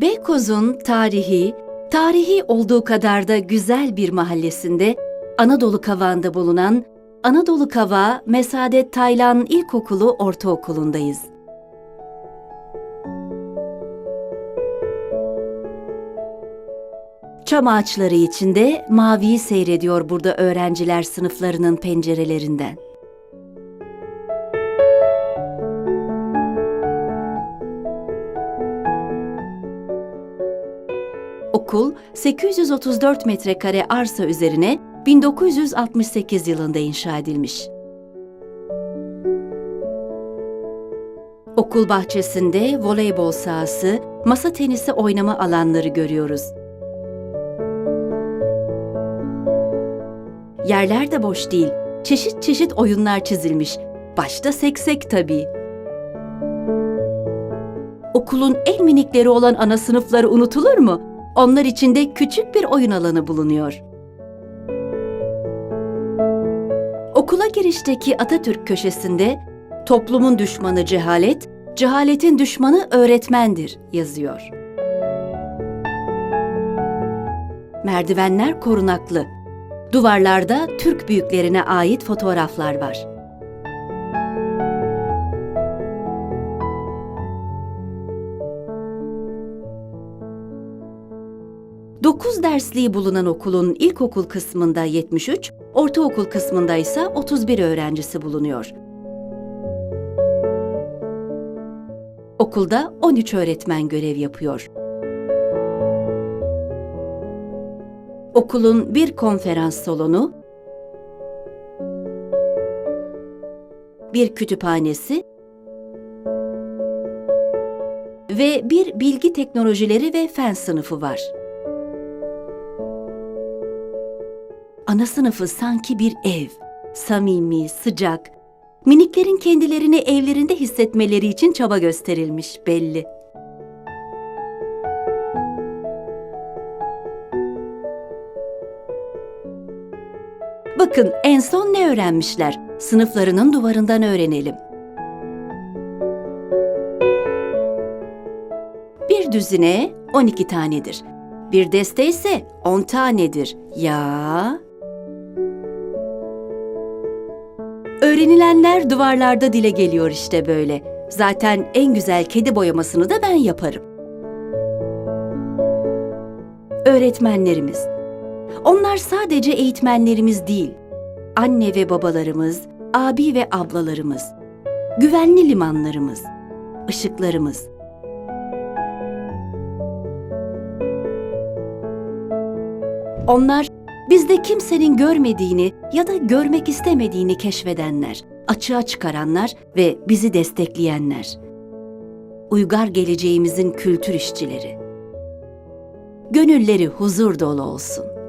Beykoz'un tarihi, tarihi olduğu kadar da güzel bir mahallesinde Anadolu Kavağı'nda bulunan Anadolu Kavağı Mesadet Taylan İlkokulu Ortaokulu'ndayız. Çam ağaçları içinde maviyi seyrediyor burada öğrenciler sınıflarının pencerelerinden. Okul 834 metrekare arsa üzerine 1968 yılında inşa edilmiş. Okul bahçesinde voleybol sahası, masa tenisi oynama alanları görüyoruz. Yerler de boş değil. Çeşit çeşit oyunlar çizilmiş. Başta seksek tabii. Okulun en minikleri olan ana sınıfları unutulur mu? Onlar için de küçük bir oyun alanı bulunuyor. Okula girişteki Atatürk köşesinde toplumun düşmanı cehalet, cehaletin düşmanı öğretmendir yazıyor. Merdivenler korunaklı. Duvarlarda Türk büyüklerine ait fotoğraflar var. Dokuz dersliği bulunan okulun ilkokul kısmında 73, ortaokul kısmında ise 31 öğrencisi bulunuyor. Okulda 13 öğretmen görev yapıyor. Okulun bir konferans salonu, bir kütüphanesi ve bir bilgi teknolojileri ve fen sınıfı var. Ana sınıfı sanki bir ev, samimi, sıcak, miniklerin kendilerini evlerinde hissetmeleri için çaba gösterilmiş belli. Bakın en son ne öğrenmişler? Sınıflarının duvarından öğrenelim. Bir düzine 12 tanedir. Bir deste ise 10 tanedir. Ya. Öğrenilenler duvarlarda dile geliyor işte böyle. Zaten en güzel kedi boyamasını da ben yaparım. Öğretmenlerimiz. Onlar sadece eğitmenlerimiz değil. Anne ve babalarımız, abi ve ablalarımız. Güvenli limanlarımız, ışıklarımız. Onlar bizde kimsenin görmediğini ya da görmek istemediğini keşfedenler, açığa çıkaranlar ve bizi destekleyenler. Uygar geleceğimizin kültür işçileri. Gönülleri huzur dolu olsun.